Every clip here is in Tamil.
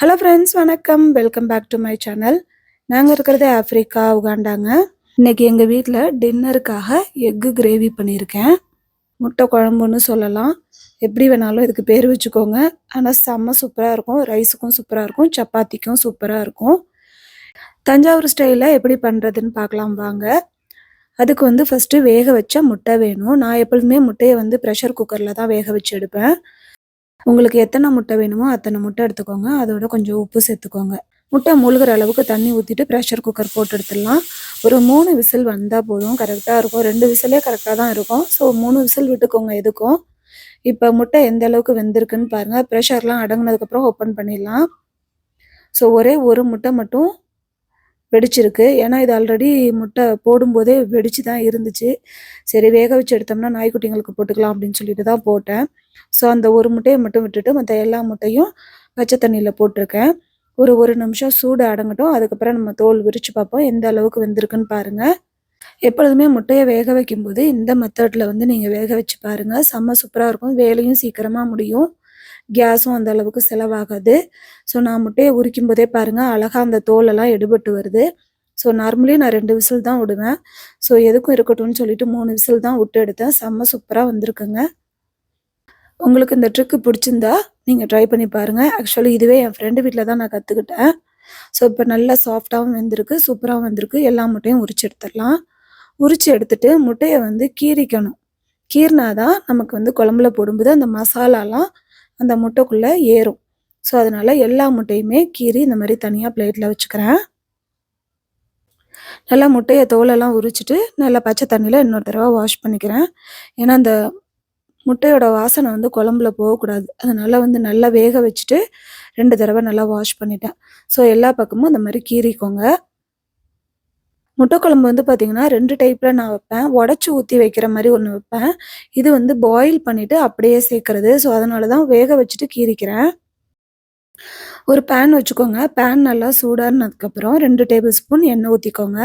ஹலோ ஃப்ரெண்ட்ஸ் வணக்கம். Welcome back to my channel நாங்கள் இருக்கிறது ஆஃப்ரிக்கா உகாண்டாங்க. இன்னைக்கு எங்கள் வீட்டில் டின்னருக்காக எக்கு கிரேவி பண்ணியிருக்கேன். முட்டை குழம்புன்னு சொல்லலாம். எப்படி வேணாலும் இதுக்கு பேர் வச்சுக்கோங்க. ஆனால் செம்ம சூப்பராக இருக்கும். ரைஸுக்கும் சூப்பராக இருக்கும். சப்பாத்திக்கும் சூப்பராக இருக்கும். தஞ்சாவூர் ஸ்டைலில் எப்படி பண்ணுறதுன்னு பார்க்கலாம் வாங்க. அதுக்கு வந்து ஃபஸ்ட்டு வேக வச்ச முட்டை வேணும். நான் எப்பொழுதுமே முட்டையை வந்து ப்ரெஷர் குக்கரில் தான் வேக வச்சு எடுப்பேன். உங்களுக்கு எத்தனை முட்டை வேணுமோ அத்தனை முட்டை எடுத்துக்கோங்க. அதோட கொஞ்சம் உப்பு சேர்த்துக்கோங்க. முட்டை முழுகிற அளவுக்கு தண்ணி ஊற்றிட்டு ப்ரெஷர் குக்கர் போட்டு எடுத்துடலாம். ஒரு மூணு விசில் வந்தால் போதும். கரெக்டாக இருக்கும். ரெண்டு விசிலே கரெக்டாக தான் இருக்கும். ஸோ மூணு விசில் விட்டுக்கோங்க எதுக்கும். இப்போ முட்டை எந்த அளவுக்கு வெந்திருக்குன்னு பாருங்கள் ப்ரெஷர்லாம் அடங்குனதுக்கப்புறம் ஓப்பன் பண்ணிடலாம். ஸோ ஒரே ஒரு முட்டை மட்டும் வெடிச்சிருக்கு. ஏன்னா இது ஆல்ரெடி முட்டை போடும்போதே வெடிச்சு தான் இருந்துச்சு. சரி வேக வச்சு எடுத்தோம்னா நாய்க்குட்டிங்களுக்கு போட்டுக்கலாம் அப்படின்னு சொல்லிட்டு தான் போட்டேன். ஸோ அந்த ஒரு முட்டையை மட்டும் விட்டுட்டு மற்ற எல்லா முட்டையும் பச்சை தண்ணியில் போட்டிருக்கேன். ஒரு ஒரு நிமிஷம் சூடு அடங்கட்டும். அதுக்கப்புறம் நம்ம தோல் விரித்து பார்ப்போம். எந்த அளவுக்கு வெந்திருக்குன்னு பாருங்கள் எப்பொழுதுமே முட்டையை வேக வைக்கும்போது இந்த மெத்தடில் வந்து நீங்கள் வேக வச்சு பாருங்கள் செம்ம சூப்பராக இருக்கும். வேலையும் சீக்கிரமாக முடியும். கேஸும் அந்த அளவுக்கு செலவாகாது. ஸோ நான் முட்டையை உரிக்கும் போதே பாருங்கள் அழகாக அந்த தோலெல்லாம் எடுபட்டு வருது. ஸோ நார்மலி நான் ரெண்டு விசில் தான் விடுவேன் ஸோ எதுக்கும் இருக்கட்டும்னு சொல்லிட்டு மூணு விசில் தான் விட்டு எடுத்தேன். செம்ம சூப்பராக வந்திருக்குங்க. உங்களுக்கு இந்த ட்ரிக்கு பிடிச்சிருந்தா நீங்கள் ட்ரை பண்ணி பாருங்கள் ஆக்சுவலி இதுவே என் ஃப்ரெண்டு வீட்டில் தான் நான் கற்றுக்கிட்டேன் ஸோ இப்போ நல்லா சாஃப்டாகவும் வந்திருக்கு சூப்பராகவும் வந்திருக்கு. எல்லா முட்டையும் உரிச்சு எடுத்துடலாம். உரிச்சு எடுத்துட்டு முட்டையை வந்து கீறிக்கணும். கீறினா தான் நமக்கு வந்து குழம்புல போடும்போது அந்த மசாலாலாம் அந்த முட்டைக்குள்ளே ஏறும். ஸோ அதனால் எல்லா முட்டையுமே கீறி இந்த மாதிரி தனியாக பிளேட்டில் வச்சுக்கிறேன். நல்லா முட்டையை தோலெல்லாம் உரிச்சிட்டு நல்லா பச்சை தண்ணியில் இன்னொரு தடவை வாஷ் பண்ணிக்கிறேன். ஏன்னா அந்த முட்டையோட வாசனை வந்து குழம்புல போகக்கூடாது. அதனால் வந்து நல்லா வேக வச்சுட்டு ரெண்டு தடவை நல்லா வாஷ் பண்ணிட்டேன். ஸோ எல்லா பக்கமும் அந்த மாதிரி கீறிக்கோங்க. முட்டை குழம்பு வந்து பார்த்தீங்கன்னா ரெண்டு டைப்பில் நான் வைப்பேன். உடச்சி ஊற்றி வைக்கிற மாதிரி ஒன்று வைப்பேன். இது வந்து பாயில் பண்ணிவிட்டு அப்படியே சேர்க்கறது. ஸோ அதனால தான் வேக வச்சுட்டு கீறிக்கிறேன். ஒரு பேன் வச்சுக்கோங்க. பேன் நல்லா சூடானதுக்கப்புறம் ரெண்டு டேபிள் ஸ்பூன் எண்ணெய் ஊற்றிக்கோங்க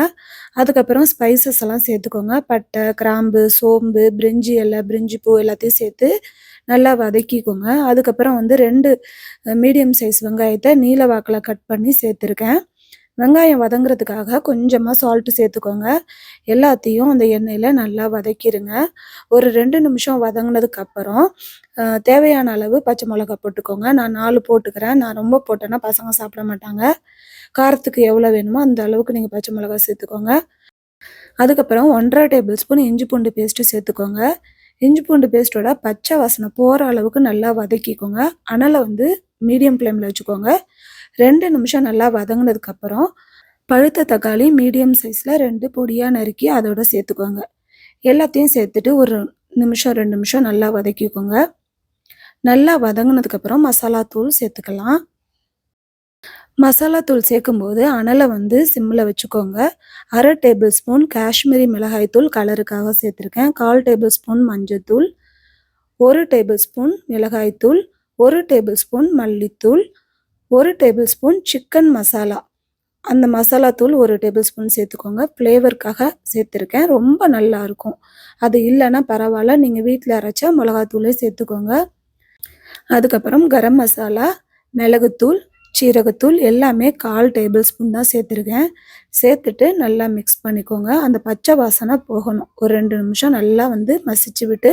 அதுக்கப்புறம் ஸ்பைசஸ் எல்லாம் சேர்த்துக்கோங்க. பட்டை கிராம்பு சோம்பு பிரிஞ்சி இலை பிரிஞ்சி பூ எல்லாத்தையும் சேர்த்து நல்லா வதக்கிக்கோங்க. அதுக்கப்புறம் வந்து ரெண்டு மீடியம் சைஸ் வெங்காயத்தை நீல வாக்கில் கட் பண்ணி சேர்த்துருக்கேன். வெங்காயம் வதங்குறதுக்காக கொஞ்சமாக சால்ட்டு சேர்த்துக்கோங்க. எல்லாத்தையும் அந்த எண்ணெயில் நல்லா வதக்கிடுங்க ஒரு ரெண்டு நிமிஷம் வதங்கினதுக்கப்புறம் தேவையான அளவு பச்சை மிளகா போட்டுக்கோங்க. நான் நாலு போட்டுக்கிறேன். நான் ரொம்ப போட்டேன்னா பசங்க சாப்பிட மாட்டாங்க. காரத்துக்கு எவ்வளோ வேணுமோ அந்த அளவுக்கு நீங்கள் பச்சை மிளகா சேர்த்துக்கோங்க. அதுக்கப்புறம் ஒன்றரை டேபிள் ஸ்பூன் இஞ்சி பூண்டு பேஸ்ட்டு சேர்த்துக்கோங்க. இஞ்சி பூண்டு பேஸ்ட்டோட பச்சை வாசனை போகிற அளவுக்கு நல்லா வதக்கிக்கோங்க. அனலை வந்து மீடியம் ஃப்ளேமில் வச்சுக்கோங்க. ரெண்டு நிமிஷம் நல்லா வதங்கினதுக்கப்புறம் பழுத்த தக்காளி மீடியம் சைஸில் ரெண்டு பொடியாக நறுக்கி அதோட சேர்த்துக்கோங்க. எல்லாத்தையும் சேர்த்துட்டு ஒரு நிமிஷம் ரெண்டு நிமிஷம் நல்லா வதக்கிக்கோங்க. நல்லா வதங்கினதுக்கப்புறம் மசாலா தூள் சேர்த்துக்கலாம். மசாலா தூள் சேர்க்கும்போது அனலை வந்து சிம்மில் வச்சுக்கோங்க. அரை டேபிள் ஸ்பூன் காஷ்மீரி மிளகாய் தூள் கலருக்காக சேர்த்துருக்கேன். கால் டேபிள் ஸ்பூன் மஞ்சத்தூள் ஒரு டேபிள் ஸ்பூன் மிளகாய்த்தூள் ஒரு டேபிள் ஸ்பூன் மல்லித்தூள் ஒரு டேபிள் ஸ்பூன் சிக்கன் மசாலா. அந்த மசாலா தூள் ஒரு டேபிள் ஸ்பூன் சேர்த்துக்கோங்க. ஃப்ளேவருக்காக சேர்த்துருக்கேன். ரொம்ப நல்லா இருக்கும். அது இல்லைன்னா பரவாயில்ல. நீங்கள் வீட்டில் அரைச்சா மிளகாத்தூளே சேர்த்துக்கோங்க. அதுக்கப்புறம் கரம் மசாலா மிளகுத்தூள் சீரகத்தூள் எல்லாமே கால் டேபிள் ஸ்பூன் தான் சேர்த்துருக்கேன். சேர்த்துட்டு நல்லா மிக்ஸ் பண்ணிக்கோங்க. அந்த பச்சை வாசனை போகணும். ஒரு ரெண்டு நிமிஷம் நல்லா வந்து மசிச்சு விட்டு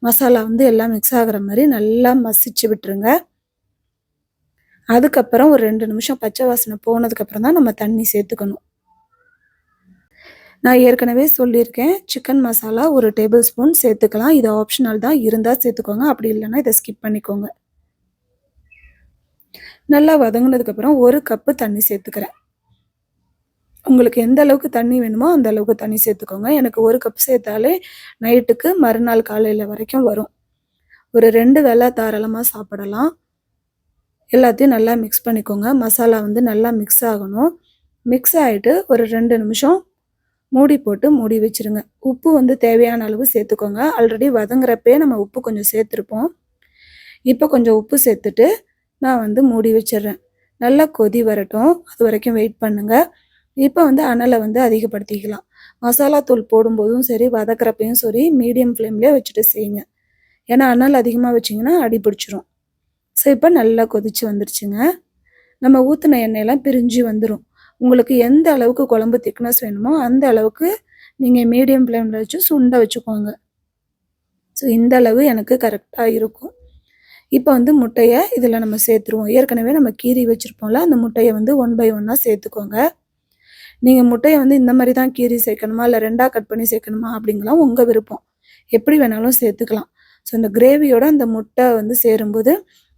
மசாலா வந்து எல்லாம் மிக்ஸ் ஆகிற மாதிரி நல்லா மசிச்சு விட்டுருங்க. அதுக்கப்புறம் ஒரு ரெண்டு நிமிஷம் பச்சை வாசனை போனதுக்கப்புறம் தான் நம்ம தண்ணி சேர்த்துக்கணும். நான் ஏற்கனவே சொல்லியிருக்கேன் சிக்கன் மசாலா ஒரு டேபிள் ஸ்பூன் சேர்த்துக்கலாம். இது ஆப்ஷனல் தான் இருந்தால் சேர்த்துக்கோங்க. அப்படி இல்லைன்னா இதை ஸ்கிப் பண்ணிக்கோங்க. நல்லா வதங்கினதுக்கப்புறம் ஒரு கப்பு தண்ணி சேர்த்துக்கிறேன். உங்களுக்கு எந்த அளவுக்கு தண்ணி வேணுமோ அந்த அளவுக்கு தண்ணி சேர்த்துக்கோங்க. எனக்கு ஒரு கப் சேர்த்தாலே நைட்டுக்கு மறுநாள் காலையில் வரைக்கும் வரும். ஒரு ரெண்டு வேலை தாராளமாக சாப்பிடலாம். எல்லாத்தையும் நல்லா மிக்ஸ் பண்ணிக்கோங்க. மசாலா வந்து நல்லா மிக்ஸ் ஆகணும். மிக்ஸ் ஆகிட்டு ஒரு ரெண்டு நிமிஷம் மூடி போட்டு மூடி வச்சிருங்க. உப்பு வந்து தேவையான அளவு சேர்த்துக்கோங்க. ஆல்ரெடி வதங்குறப்பே நம்ம உப்பு கொஞ்சம் சேர்த்துருப்போம். இப்போ கொஞ்சம் உப்பு சேர்த்துட்டு நான் வந்து மூடி வச்சிடுறேன். நல்லா கொதி வரட்டும். அது வரைக்கும் வெயிட் பண்ணுங்கள் இப்போ வந்து அனலை வந்து அதிகப்படுத்திக்கலாம். மசாலா தூள் போடும்போதும் சரி வதக்குறப்பையும் சரி மீடியம் ஃப்ளேம்லேயே வச்சுட்டு செய்யுங்க. ஏன்னா அனல் அதிகமாக வச்சிங்கன்னா அடி பிடிச்சிரும். ஸோ இப்போ நல்லா கொதிச்சு வந்துருச்சுங்க. நம்ம ஊற்றின எண்ணெயெல்லாம் பிரிஞ்சு வந்துடும் உங்களுக்கு எந்த அளவுக்கு குழம்பு திக்னஸ் வேணுமோ அந்த அளவுக்கு நீங்கள் மீடியம் ஃப்ளேமில் வச்சு சுண்ட வச்சுக்கோங்க. ஸோ இந்த அளவு எனக்கு கரெக்டாக இருக்கும். இப்போ வந்து முட்டையை இதில் நம்ம சேர்த்துருவோம். ஏற்கனவே நம்ம கீரி வச்சுருப்போம்ல அந்த முட்டையை வந்து ஒன் பை ஒன்னாக சேர்த்துக்கோங்க. நீங்கள் முட்டையை வந்து இந்த மாதிரி தான் கீறி சேர்க்கணுமா இல்லை ரெண்டாக கட் பண்ணி சேர்க்கணுமா அப்படிங்கலாம் உங்கள் விருப்பம். எப்படி வேணாலும் சேர்த்துக்கலாம். ஸோ இந்த கிரேவியோட அந்த முட்டை வந்து சேரும்போது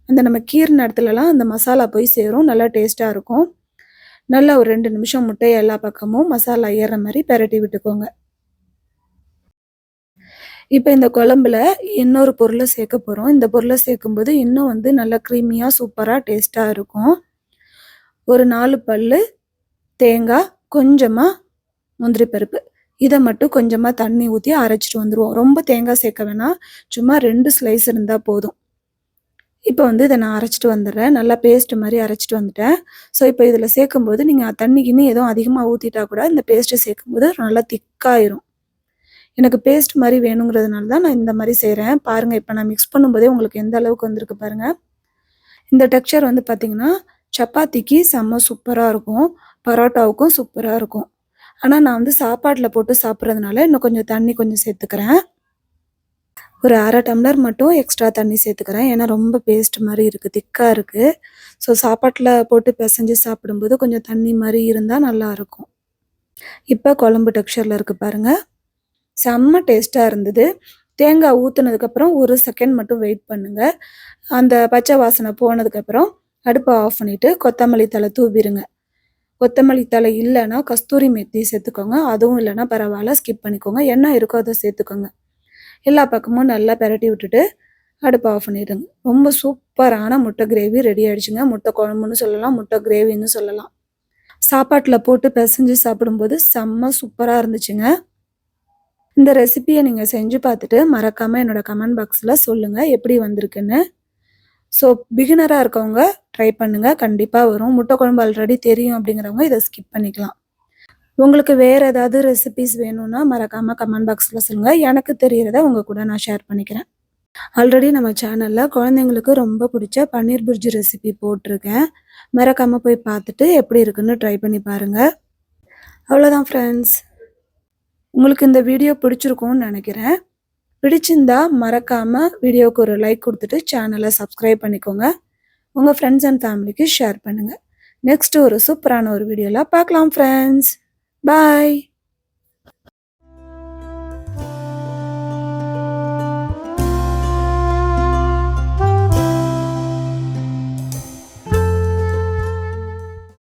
அந்த நம்ம கீறின இடத்துலலாம் அந்த மசாலா போய் சேரும். நல்லா டேஸ்ட்டாக இருக்கும். நல்லா ஒரு ரெண்டு நிமிஷம் முட்டையை எல்லா பக்கமும் மசாலா ஏறுற மாதிரி பெரட்டி விட்டுக்கோங்க. இப்போ இந்த குழம்புல இன்னொரு பொருளை சேர்க்க போகிறோம் இந்த பொருளை சேர்க்கும்போது இன்னும் வந்து நல்லா க்ரீமியாக சூப்பராக டேஸ்ட்டாக இருக்கும். ஒரு நாலு பல் தேங்காய் கொஞ்சமாக முந்திரி பருப்பு. இதை மட்டும் கொஞ்சமாக தண்ணி ஊற்றி அரைச்சிட்டு வந்துடுவோம் ரொம்ப தேங்காய் சேர்க்க வேணாம். சும்மா ரெண்டு ஸ்லைஸ் இருந்தால் போதும். இப்போ வந்து இதை நான் அரைச்சிட்டு வந்துடுறேன். நல்லா பேஸ்ட் மாதிரி அரைச்சிட்டு வந்துட்டேன். ஸோ இப்போ இதில் சேர்க்கும்போது நீங்கள் தண்ணிக்குன்னு எதுவும் அதிகமாக ஊற்றிட்டா கூட இந்த பேஸ்ட்டை சேர்க்கும்போது நல்லா திக்காயிரும். எனக்கு பேஸ்ட் மாதிரி வேணுங்கிறதுனால தான் நான் இந்த மாதிரி செய்கிறேன் பாருங்கள் இப்போ நான் மிக்ஸ் பண்ணும்போதே உங்களுக்கு எந்த அளவுக்கு வந்திருக்கு பாருங்கள் இந்த டெக்ஸ்சர் வந்து பார்த்திங்கன்னா சப்பாத்திக்கு செம்ம சூப்பராக இருக்கும். பரோட்டாவுக்கும் சூப்பராக இருக்கும். ஆனால் நான் வந்து சாப்பாட்டில் போட்டு சாப்பிட்றதுனால இன்னும் கொஞ்சம் தண்ணி கொஞ்சம் சேர்த்துக்கிறேன். ஒரு அரை டம்ளர் மட்டும் எக்ஸ்ட்ரா தண்ணி சேர்த்துக்கிறேன். ஏன்னா ரொம்ப பேஸ்ட் மாதிரி இருக்குது திக்காக இருக்குது ஸோ சாப்பாட்டில் போட்டு பிசைஞ்சு சாப்பிடும்போது கொஞ்சம் தண்ணி மாதிரி இருந்தால் நல்லாயிருக்கும் இப்போ குழம்பு டெக்ஸ்சரில் இருக்குது பாருங்கள் செம்ம டேஸ்ட்டாக இருந்தது. தேங்காய் ஊற்றுனதுக்கப்புறம் ஒரு செகண்ட் மட்டும் வெயிட் பண்ணுங்கள் அந்த பச்சை வாசனை போனதுக்கப்புறம் அடுப்பை ஆஃப் பண்ணிவிட்டு கொத்தமல்லி தலை தூவிடுங்க. கொத்தமல்லி தலை இல்லைன்னா கஸ்தூரி மெத்தி சேர்த்துக்கோங்க. அதுவும் இல்லைன்னா பரவாயில்ல ஸ்கிப் பண்ணிக்கோங்க. என்ன இருக்கோ அதை சேர்த்துக்கோங்க. எல்லா பக்கமும் நல்லா பெரட்டி விட்டுட்டு அடுப்பை ஆஃப் பண்ணிடுங்க. ரொம்ப சூப்பரான முட்டை கிரேவி ரெடி ஆகிடுச்சுங்க முட்டை குழம்புன்னு சொல்லலாம் முட்டை கிரேவின்னு சொல்லலாம். சாப்பாட்டில் போட்டு பிசைஞ்சு சாப்பிடும்போது செம்ம சூப்பராக இருந்துச்சுங்க. இந்த ரெசிபியை நீங்கள் செஞ்சு பார்த்துட்டு மறக்காமல் என்னோட கமெண்ட் பாக்ஸில் சொல்லுங்கள் எப்படி வந்திருக்குன்னு. ஸோ பிகினராக இருக்கவங்க ட்ரை பண்ணுங்கள் கண்டிப்பாக வரும். முட்டை குழம்பு ஆல்ரெடி தெரியும் அப்படிங்கிறவங்க இதை ஸ்கிப் பண்ணிக்கலாம். உங்களுக்கு வேறு ஏதாவது ரெசிபிஸ் வேணும்னா மறக்காமல் கமெண்ட் பாக்ஸில் சொல்லுங்கள் எனக்கு தெரிகிறத உங்கள் கூட நான் ஷேர் பண்ணிக்கிறேன். ஆல்ரெடி நம்ம சேனலில் குழந்தைங்களுக்கு ரொம்ப பிடிச்ச பன்னீர் புர்ஜி ரெசிபி போட்டிருக்கேன். மறக்காமல் போய் பார்த்துட்டு எப்படி இருக்குன்னு ட்ரை பண்ணி பாருங்கள் அவ்வளோதான் ஃப்ரெண்ட்ஸ் உங்களுக்கு இந்த வீடியோ பிடிச்சிருக்கும்னு நினைக்கிறேன். பிடிச்சிருந்தா மறக்காமல் வீடியோவுக்கு ஒரு லைக் கொடுத்துட்டு சேனலை சப்ஸ்கிரைப் பண்ணிக்கோங்க. உங்கள் ஃப்ரெண்ட்ஸ் அண்ட் ஃபேமிலிக்கு ஷேர் பண்ணுங்கள் நெக்ஸ்ட்டு ஒரு சூப்பரான ஒரு வீடியோவில் பார்க்கலாம் ஃப்ரெண்ட்ஸ் பாய்